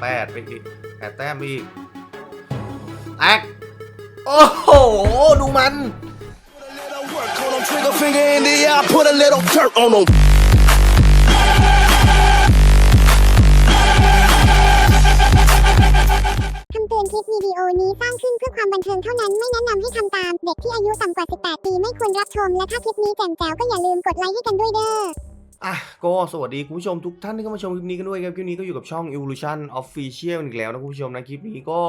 แปดไปอีกแปดแต้มอีกแตกโอ้โห ดูมัน Little work on 'em, trigger finger in the eye, put a little dirt on 'em. คำเตือนคลิปวิดีโอนี้สร้างขึ้นเพื่อความบันเทิงเท่านั้นไม่แนะนำให้ทำตาม เด็กที่อายุต่ำกว่า 18 ปีไม่ควรรับชม และถ้าคลิปนี้แจ่มแจ๋วก็อย่าลืมกดไลค์ให้กันด้วยเด้อ อะก็สวัสดีคุณผู้ชมทุกท่านที่เข้ามาชมคลิปนี้กันด้วยครับคลิปนี้ก็อยู่กับช่อง Evolution Official อีกแล้วนะคุณผู้ชมนะคลิปนี้ก็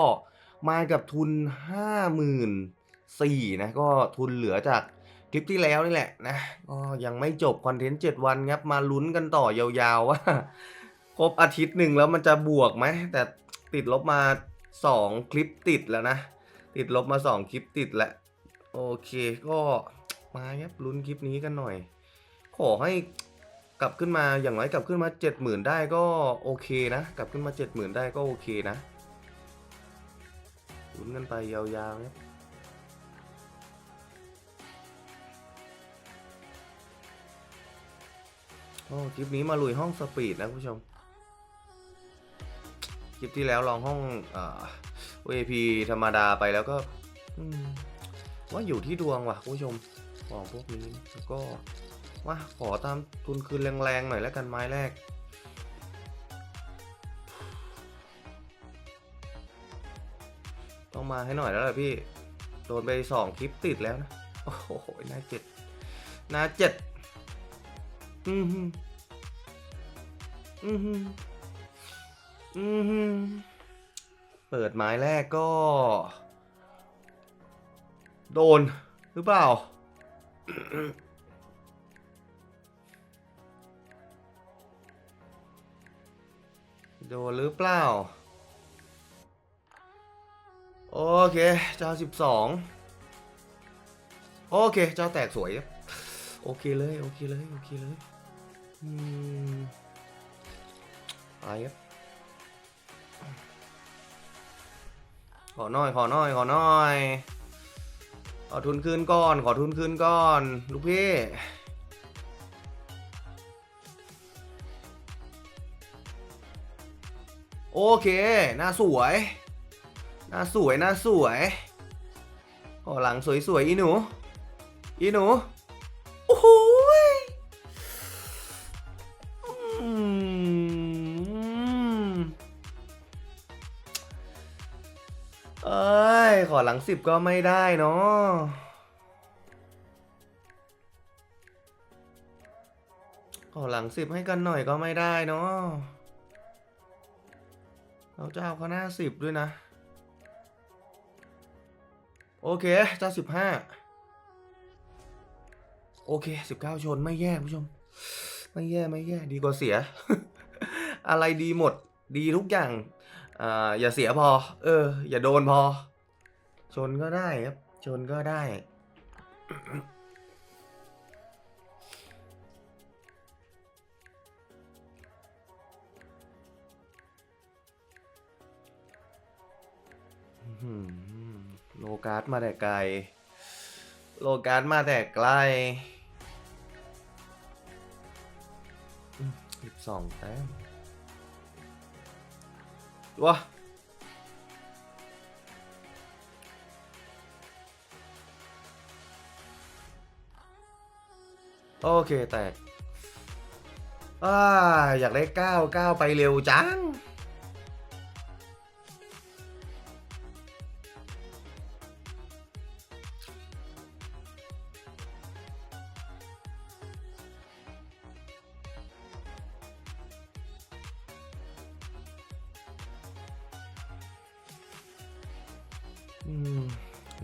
มากับทุน 54,000นะก็ทุนเหลือจากคลิปที่แล้วนี่แหละนะก็ยังไม่จบคอนเทนต์7วันครับมาลุ้นกันต่อยาวๆว่าครบอาทิตย์หนึ่งแล้วมันจะบวกไหมแต่ติดลบมา 2 คลิปติดแล้วนะ ติดลบมา 2 คลิปติดแล้วโอเคก็มาครับลุ้นคลิปนี้กันหน่อย ขอให้ กลับขึ้นมาอย่างน้อยกลับขึ้นมาเจ็ดหมื่นได้ก็โอเคนะ กลับขึ้นมาเจ็ดหมื่นได้ก็โอเคนะลุ้นกันไปยาวๆครับโอ้คลิปนี้มาลุยห้องสปีดนะผู้ชม คลิปที่แล้วลองห้องเอ่า VP ธรรมดาไปแล้วก็ว่าอยู่ที่ดวงว่ะผู้ชมของพวกนี้แล้วก็ ว่าขอตามทุนคืนแรงๆหน่อยแล้วกันไม้แรก ต้องมาให้หน่อยแล้วล่ะพี่ โดนไปสองคลิปติดแล้วนะ โอ้โหหน้าเจ็ดหน้าเจ็ดอืมอืมอืมเปิดไม้แรกก็ โดนหรือเปล่า โดนหรือเปล่า โอเคเจ้าสิบสองโอเค เจ้าแตกสวย โอเคเลย โอเคเลย โอเคเลยอืมไปครับขอหน่อย ขอหน่อย ขอหน่อย ขอทุนคืนก่อน ขอทุนคืนก่อน ลูกพี่ โอเค หน้าสวย หน้าสวย หน้าสวยขอหลังสวยๆ อีหนู อีหนู โอ้โหเอ้ย ขอหลังสิบก็ไม่ได้เนาะขอหลังสิบให้กันหน่อยก็ไม่ได้เนาะ เราเจ้าเขาหน้าสิบด้วยนะ โอเคเจ้าสิบห้าโอเคสิบเก้าชนไม่แย่ผู้ชม ไม่แย่ไม่แย่ดีกว่าเสีย อะไรดีหมด ดีทุกอย่างอ่าอย่าเสียพอ เออ อย่าโดนพอ ชนก็ได้ครับ ชนก็ได้ โลการ์ดมาแต่ไกล โลการ์ดมาแต่ไกลสิบสองแต้มวะโอเคแตกอ่าอยากได้เก้าเก้าไปเร็วจัง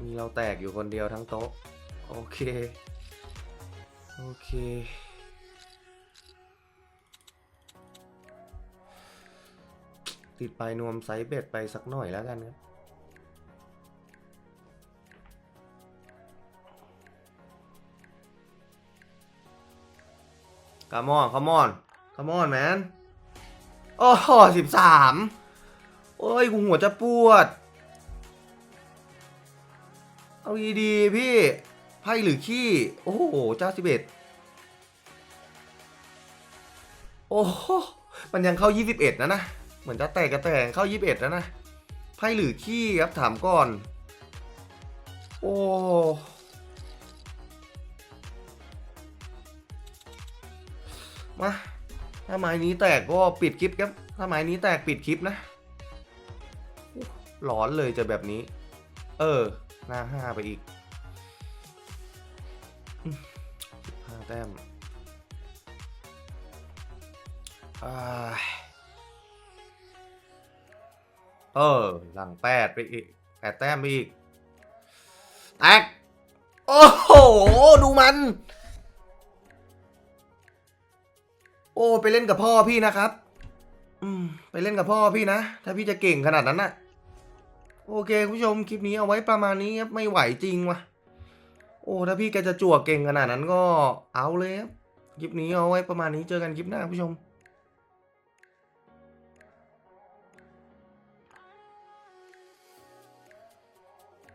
มีเราแตกอยู่คนเดียวทั้งโต๊ะ โอเค โอเค ติดไปนวมไซเบ็ดไปสักหน่อยแล้วกันครับคามอนคามอนคามอนแมนโอ้โหสิบสามโอ้ยกูหัวจะปวด เอาดีๆพี่ไพ่หรือขี้ โอ้โหเจ้าสิบเอ็ดโอ้โหมันยังเข้ายี่สิบเอ็ดนะนะ เหมือนจะแตกกระแตงเข้ายี่สิบเอ็ดแล้วนะไพ่หรือขี้ครับถามก่อน โอ้มาถ้าไม้นี้แตกก็ปิดคลิปครับ ถ้าไม้นี้แตกปิดคลิปนะอู้หลอนเลยจอแบบนี้ เออ หน้าห้าไปอีกห้าแต้มอเออ หลังแปดไปอีกแปดแต้มไปอีกแตกโอ้โห ดูมัน โอ้ ไปเล่นกับพ่อพี่นะครับ อืม ไปเล่นกับพ่อพี่นะ ถ้าพี่จะเก่งขนาดนั้นน่ะ โอเคคุณผู้ชมคลิปนี้เอาไว้ประมาณนี้ครับไม่ไหวจริงว่ะโอ้ถ้าพี่แกจะจั่วเก่งขนาดนั้นก็เอาเลยครับคลิปนี้เอาไว้ประมาณนี้เจอกันคลิปหน้าคุณผู้ชม